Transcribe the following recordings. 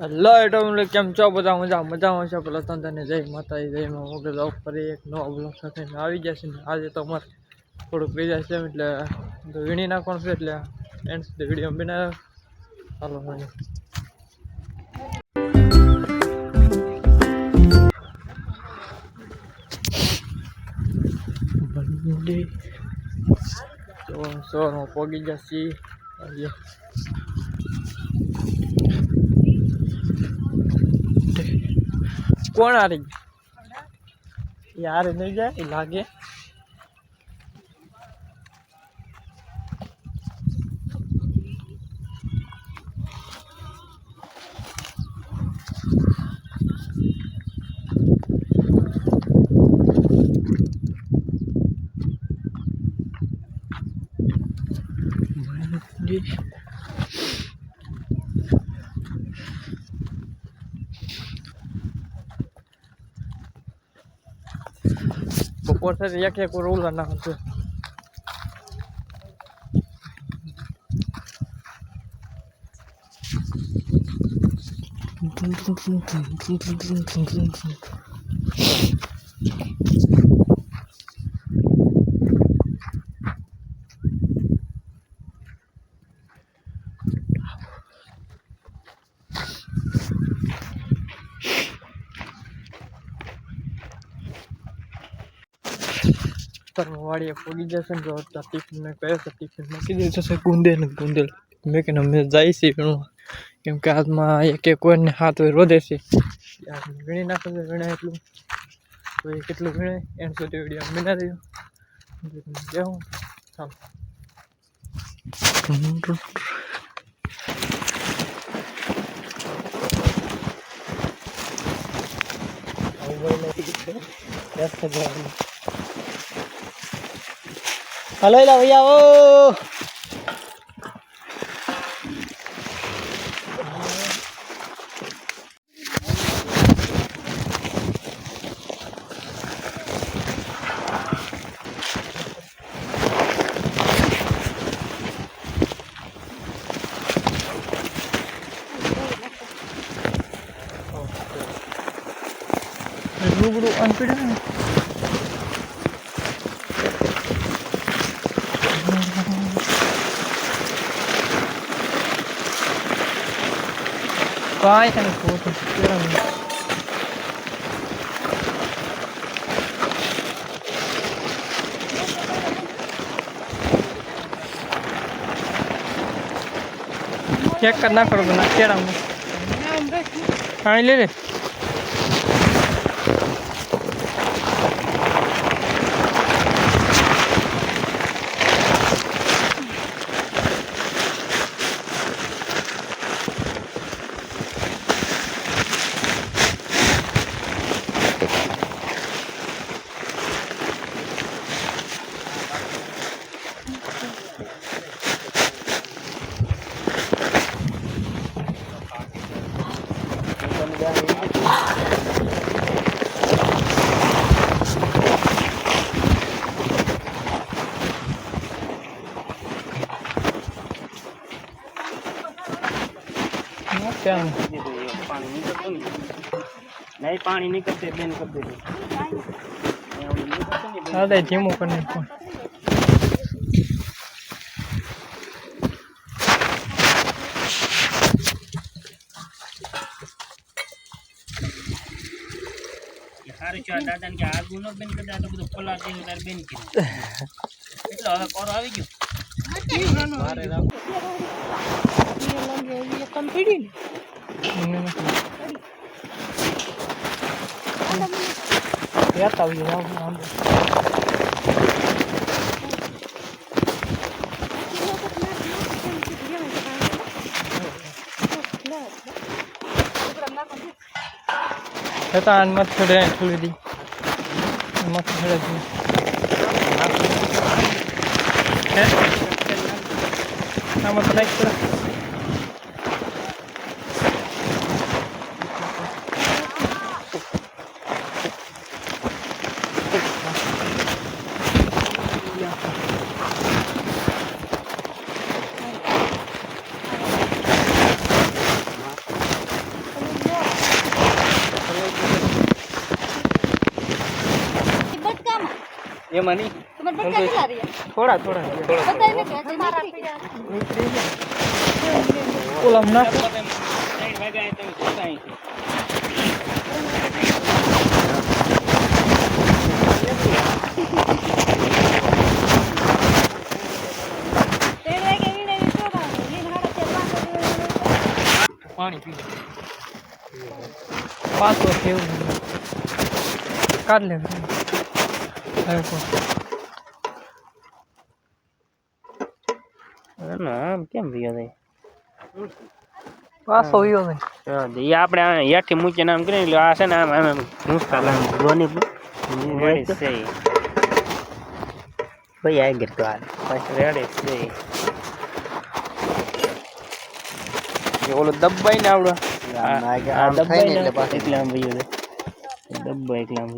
Hello એટલે કેમ છો? બધા મજા, મજામાં છે? પેલા તંત્રને જય માતા જય માં મોકલે જાઓ ફરી એક નવો બ્લોગ સાથે આવી જશે ને. આજે તો અમારે થોડુંક બીજા છે એટલે વીણી નાખવાનું છે એટલે એન્ડ સુધી વીડિયો બનાવ્યો ચાલો મને તો સવારમાં પગી જશે કોણ આ રહી યાર નહીં જાય લાગે બપોર થશે એક એક રોલા ના હતું પણ વાડીએ પડી જશે ને તો અત્યારે ટિફિન મેં કહ્યું છે ટિફિન મૂકી દે જશે ગુંદે ને ગુંદે મેં કે અમે જાય છે વીણવા કેમ કે હાથમાં એક એક કોઈને હાથ હોય રોધે છે યાર વીણી નાખે છે વીણાય એટલું તો એ કેટલું વીણાય એમ સુધી વિડીયો મીના રહ્યું દેવું ચાલો હલો લા ભૈયા ઓ રૂબરૂ અનપીડા ને કાંઈ તને ખોટું કેમ ચેક કર ના કરો ના કેળા પાણી લે લે કેમ પાણી નીકળતું ને નહીં પાણી નીકળશે બેન કરી દેજો હા દે ધીમું કરી નાખ સારું છે દાદા કે આગુ નો બેન કરી દે આ તો બધું ખોલા દે તારે બેન કરી એટલે હવે કોરો આવી ગયો મારે રાખ મને નથી. લેતા આવીએ આમ આમ Ya tahu ya, Setan mat sudah sudah di, mat sudah di. Heh, nama terakhir. એમાં નહીં તમારે બચ્ચા કેટલા રહ્યા થોડા થોડા થોડો બધાયને કે હજી મારા પીડા ઓલા નાખ ત્રણ વાગ્યા તમે સુતા અહીંથી. ત્રણ વાગે વીણે વીણે ચોરાવાનું. વીણ હાડા ચાર પાંચ વાગે વીણે પાણી પી પાંચ વર્ષ એવું કાઢ લે આમ કેમ રહ્યો પાછો વયો નહીં હા, તો આપણે આ મૂકીને આમ કરીને એટલે આ છે ને આમ આમ આમ ઘૂંસતા લાગે. ધોની રેડી. ભાઈ આ છે ઓલો દબાઈ ને આવડો. આ દબાઈ એટલે આમ દબાઈ એટલે આમ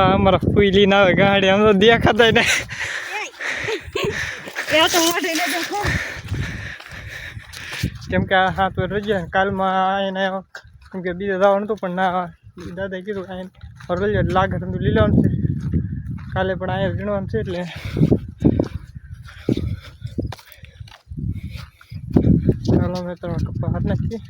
આ અમારા ફૂઈ ના આવે ગાડી આમ તો દેખાતા ને તો કેમ કે હા તો રજા કાલમાં એને કેમ કે બીજે જવાનું હતું પણ ના દાદાએ કીધું અહીં રજા લાગે તો લઈ લેવાનું છે. કાલે પણ અહીંયા વીણવાનું છે એટલે. ચાલો મેં તમારા કપ્પા હાથ નાખીએ.